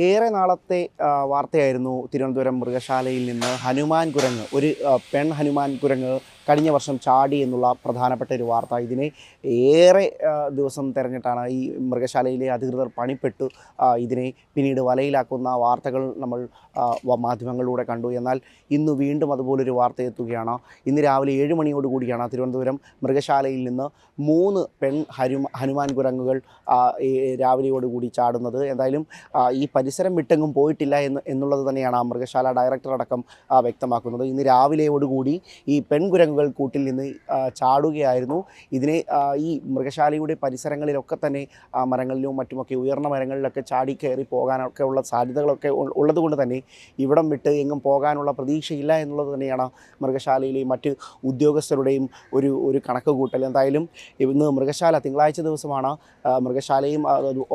ഏറെ നാളത്തെ വാർത്തയായിരുന്നു തിരുവനന്തപുരം മൃഗശാലയിൽ നിന്ന് ഹനുമാൻ കുരങ്ങ് ഒരു പെൺ ഹനുമാൻ കുരങ്ങ് കഴിഞ്ഞ വർഷം ചാടി എന്നുള്ള പ്രധാനപ്പെട്ട ഒരു വാർത്ത. ഇതിനെ ഏറെ ദിവസം തെരഞ്ഞിട്ടാണ് ഈ മൃഗശാലയിലെ അധികൃതർ പണിപ്പെട്ടു. ഇതിനെ പിന്നീട് വലയിലാക്കുന്ന വാർത്തകൾ നമ്മൾ മാധ്യമങ്ങളിലൂടെ കണ്ടു. എന്നാൽ ഇന്ന് വീണ്ടും അതുപോലൊരു വാർത്ത എത്തുകയാണ്. ഇന്ന് രാവിലെ ഏഴ് മണിയോടുകൂടിയാണ് തിരുവനന്തപുരം മൃഗശാലയിൽ നിന്ന് മൂന്ന് പെൺ ഹനുമ ഹനുമാൻ കുരങ്ങുകൾ രാവിലെയോടുകൂടി ചാടുന്നത്. എന്തായാലും ഈ പരിസരം വിട്ടെങ്ങും പോയിട്ടില്ല എന്ന് എന്നുള്ളത് തന്നെയാണ് മൃഗശാല ഡയറക്ടർ അടക്കം വ്യക്തമാക്കുന്നത്. ഇന്ന് രാവിലെയോടുകൂടി ഈ പെൺകുരങ്ങുകൾ കൂട്ടിൽ നിന്ന് ചാടുകയായിരുന്നു. ഇതിനെ ഈ മൃഗശാലയുടെ പരിസരങ്ങളിലൊക്കെ തന്നെ മരങ്ങളിലും മറ്റുമൊക്കെ ഉയർന്ന മരങ്ങളിലൊക്കെ ചാടി കയറി പോകാനൊക്കെ ഉള്ള സാധ്യതകളൊക്കെ ഉള്ളതുകൊണ്ട് തന്നെ ഇവിടം വിട്ട് എങ്ങും പോകാനുള്ള പ്രതീക്ഷയില്ല എന്നുള്ളത് തന്നെയാണ് മൃഗശാലയിലെയും മറ്റ് ഉദ്യോഗസ്ഥരുടെയും ഒരു ഒരു കണക്ക് കൂട്ടൽ എന്തായാലും ഇന്ന് മൃഗശാല തിങ്കളാഴ്ച ദിവസമാണ്. മൃഗശാലയും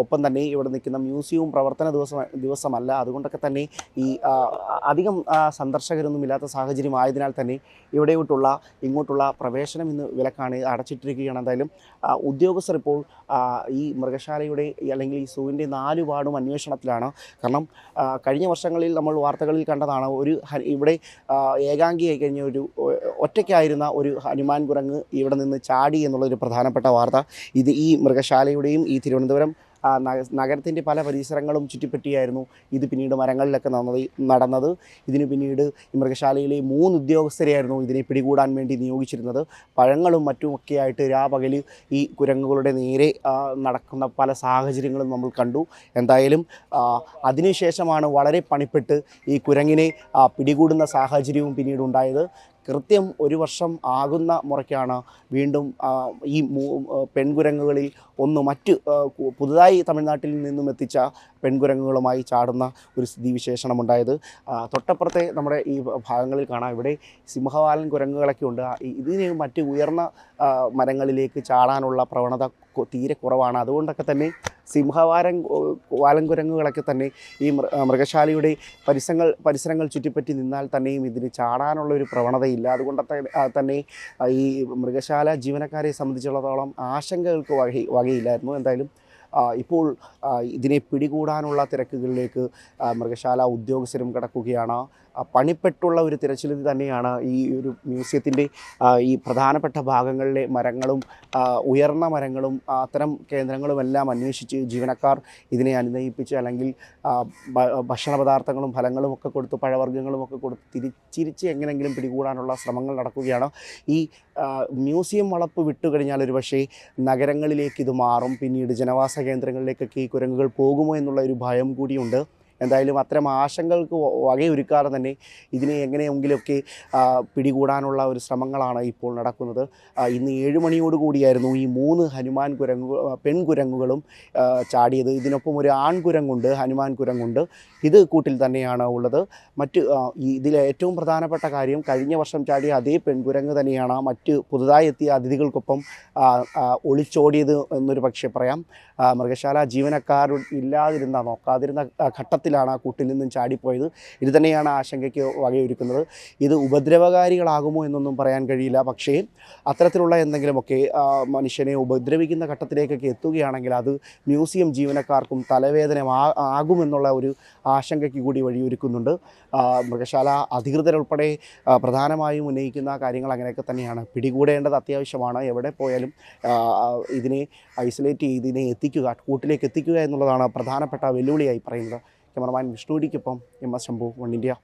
ഒപ്പം തന്നെ ഇവിടെ നിൽക്കുന്ന മ്യൂസിയവും പ്രവർത്തന ദിവസം ദിവസമല്ല. അതുകൊണ്ടൊക്കെ തന്നെ ഈ അധികം സന്ദർശകരൊന്നും ഇല്ലാത്ത സാഹചര്യം ആയതിനാൽ തന്നെ ഇവിടെയോട്ടുള്ള ഇങ്ങോട്ടുള്ള പ്രവേശനം ഇന്ന് വിലക്കാണ് അടച്ചിട്ടിരിക്കുകയാണ്. എന്തായാലും ഉദ്യോഗസ്ഥർ ഇപ്പോൾ ഈ മൃഗശാലയുടെ അല്ലെങ്കിൽ ഈ സൂവിന്റെ നാല് വാർഡും അന്വേഷണത്തിലാണ്. കാരണം കഴിഞ്ഞ വർഷങ്ങളിൽ നമ്മൾ വാർത്തകളിൽ കണ്ടതാണ് ഒരു ഇവിടെ ഏകാംഗിയായി കഴിഞ്ഞ ഒരു ഒറ്റയ്ക്കായിരുന്ന ഒരു ഹനുമാൻ കുരങ്ങ് ഇവിടെ നിന്ന് ചാടി എന്നുള്ളൊരു പ്രധാനപ്പെട്ട വാർത്ത. ഇത് ഈ മൃഗശാലയുടെയും ഈ തിരുവനന്തപുരം നഗരത്തിന്റെ പല പരിസരങ്ങളും ചുറ്റിപ്പറ്റിയായിരുന്നു ഇത് പിന്നീട് മരങ്ങളിലൊക്കെ നടന്നത് ഇതിന് പിന്നീട് ഈ മൃഗശാലയിലെ മൂന്ന് ഉദ്യോഗസ്ഥരെയായിരുന്നു ഇതിനെ പിടികൂടാൻ വേണ്ടി നിയോഗിച്ചിരുന്നത്. പഴങ്ങളും മറ്റുമൊക്കെ ആയിട്ട് രാപകൽ ഈ കുരങ്ങുകളുടെ നേരെ നടക്കുന്ന പല സാഹചര്യങ്ങളും നമ്മൾ കണ്ടു. എന്തായാലും അതിനുശേഷമാണ് വളരെ പണിപ്പെട്ട് ഈ കുരങ്ങിനെ പിടികൂടുന്ന സാഹചര്യവും പിന്നീട് ഉണ്ടായത്. കൃത്യം ഒരു വർഷം ആകുന്ന മുറയ്ക്കാണ് വീണ്ടും ഈ പെൺകുരങ്ങുകളിൽ ഒന്ന് മറ്റ് പുതുതായി തമിഴ്നാട്ടിൽ നിന്നും എത്തിച്ച പെൺകുരങ്ങുകളുമായി ചാടുന്ന ഒരു സ്ഥിതിവിശേഷണമുണ്ടായത്. വിശേഷണമുണ്ടായത് തൊട്ടപ്പുറത്തെ നമ്മുടെ ഈ ഭാഗങ്ങളിൽ കാണാം. ഇവിടെ സിംഹവാലൻ കുരങ്ങുകളൊക്കെ ഉണ്ട്. ഇതിന് മറ്റ് ഉയർന്ന മരങ്ങളിലേക്ക് ചാടാനുള്ള പ്രവണത തീരെ കുറവാണ്. അതുകൊണ്ടൊക്കെ തന്നെ സിംഹവാരൻ വാലൻകുരങ്ങുകളൊക്കെ തന്നെ ഈ മൃഗശാലയുടെ പരിസരങ്ങൾ പരിസരങ്ങൾ ചുറ്റിപ്പറ്റി നിന്നാൽ തന്നെയും ഇതിന് ചാടാനുള്ള ഒരു പ്രവണതയില്ല അതുകൊണ്ട് തന്നെ ഈ മൃഗശാല ജീവനക്കാരെ സംബന്ധിച്ചിടത്തോളം ആശങ്കകൾക്ക് വക വകയില്ലായിരുന്നു. എന്തായാലും ഇപ്പോൾ ഇതിനെ പിടികൂടാനുള്ള തിരക്കുകളിലേക്ക് മൃഗശാല ഉദ്യോഗസ്ഥരും കടക്കുകയാണ്. പണിപ്പെട്ടുള്ള ഒരു തിരച്ചിൽ തന്നെയാണ് ഈ ഒരു മ്യൂസിയത്തിന്റെ ഈ പ്രധാനപ്പെട്ട ഭാഗങ്ങളിലെ മരങ്ങളും ഉയർന്ന മരങ്ങളും അത്തരം കേന്ദ്രങ്ങളുമെല്ലാം അന്വേഷിച്ച് ജീവനക്കാർ ഇതിനെ അനുനയിപ്പിച്ച് അല്ലെങ്കിൽ ഭക്ഷണ പദാർത്ഥങ്ങളും ഫലങ്ങളും ഒക്കെ കൊടുത്ത് പഴവർഗങ്ങളും ഒക്കെ കൊടുത്ത് തിരിച്ചിരിച്ച് എങ്ങനെങ്കിലും പിടികൂടാനുള്ള ശ്രമങ്ങൾ നടക്കുകയാണ്. ഈ മ്യൂസിയം വളപ്പ് വിട്ടുകഴിഞ്ഞാൽ ഒരു പക്ഷേ നഗരങ്ങളിലേക്ക് ഇത് മാറും. പിന്നീട് ജനവാസ കേന്ദ്രങ്ങളിലേക്കൊക്കെ ഈ കുരങ്ങുകൾ പോകുമോ എന്നുള്ള ഒരു ഭയം കൂടിയുണ്ട്. എന്തായാലും അത്തരം ആശങ്കകൾക്ക് വകയൊരുക്കാതെ തന്നെ ഇതിനെ എങ്ങനെയെങ്കിലുമൊക്കെ പിടികൂടാനുള്ള ഒരു ശ്രമങ്ങളാണ് ഇപ്പോൾ നടക്കുന്നത്. ഇന്ന് ഏഴ് മണിയോട് കൂടിയായിരുന്നു ഈ മൂന്ന് ഹനുമാൻ കുരങ്ങു പെൺകുരങ്ങുകളും ചാടിയത്. ഇതിനൊപ്പം ഒരു ആൺകുരങ്ങുണ്ട് ഹനുമാൻ കുരങ്ങുണ്ട്. ഇത് കൂട്ടിൽ തന്നെയാണ് ഉള്ളത്. മറ്റ് ഇതിലെ ഏറ്റവും പ്രധാനപ്പെട്ട കാര്യം കഴിഞ്ഞ വർഷം ചാടിയ അതേ പെൺകുരങ്ങ് തന്നെയാണ് മറ്റ് പുതുതായി എത്തിയ അതിഥികൾക്കൊപ്പം ഒളിച്ചോടിയത് എന്നൊരു പക്ഷേ പറയാം. മൃഗശാല ജീവനക്കാർ ഇല്ലാതിരുന്ന നോക്കാതിരുന്ന ആ, ഘട്ടത്തിലാണ് ആ കൂട്ടിൽ നിന്നും ചാടിപ്പോയത്. ഇത് തന്നെയാണ് ആശങ്കയ്ക്ക് വകയൊരുക്കുന്നത്. ഇത് ഉപദ്രവകാരികളാകുമോ എന്നൊന്നും പറയാൻ കഴിയില്ല. പക്ഷേ അത്തരത്തിലുള്ള എന്തെങ്കിലുമൊക്കെ മനുഷ്യനെ ഉപദ്രവിക്കുന്ന ഘട്ടത്തിലേക്കൊക്കെ എത്തുകയാണെങ്കിൽ അത് മ്യൂസിയം ജീവനക്കാർക്കും തലവേദന ആകുമെന്നുള്ള ഒരു ആശങ്കയ്ക്ക് കൂടി വഴിയൊരുക്കുന്നുണ്ട്. മൃഗശാല അധികൃതരുൾപ്പെടെ പ്രധാനമായും ഉന്നയിക്കുന്ന കാര്യങ്ങൾ അങ്ങനെയൊക്കെ തന്നെയാണ്. പിടികൂടേണ്ടത് അത്യാവശ്യമാണ്. എവിടെ പോയാലും ഇതിനെ ഐസൊലേറ്റ് ചെയ്ത് ഇതിനെ എത്തിക്കുക കൂട്ടിലേക്ക് എത്തിക്കുക എന്നുള്ളതാണ് പ്രധാനപ്പെട്ട വെല്ലുവിളിയായി പറയുന്നത്. Cameraman വിഷ്ണുടിക്കൊപ്പം M S Shambhu One India.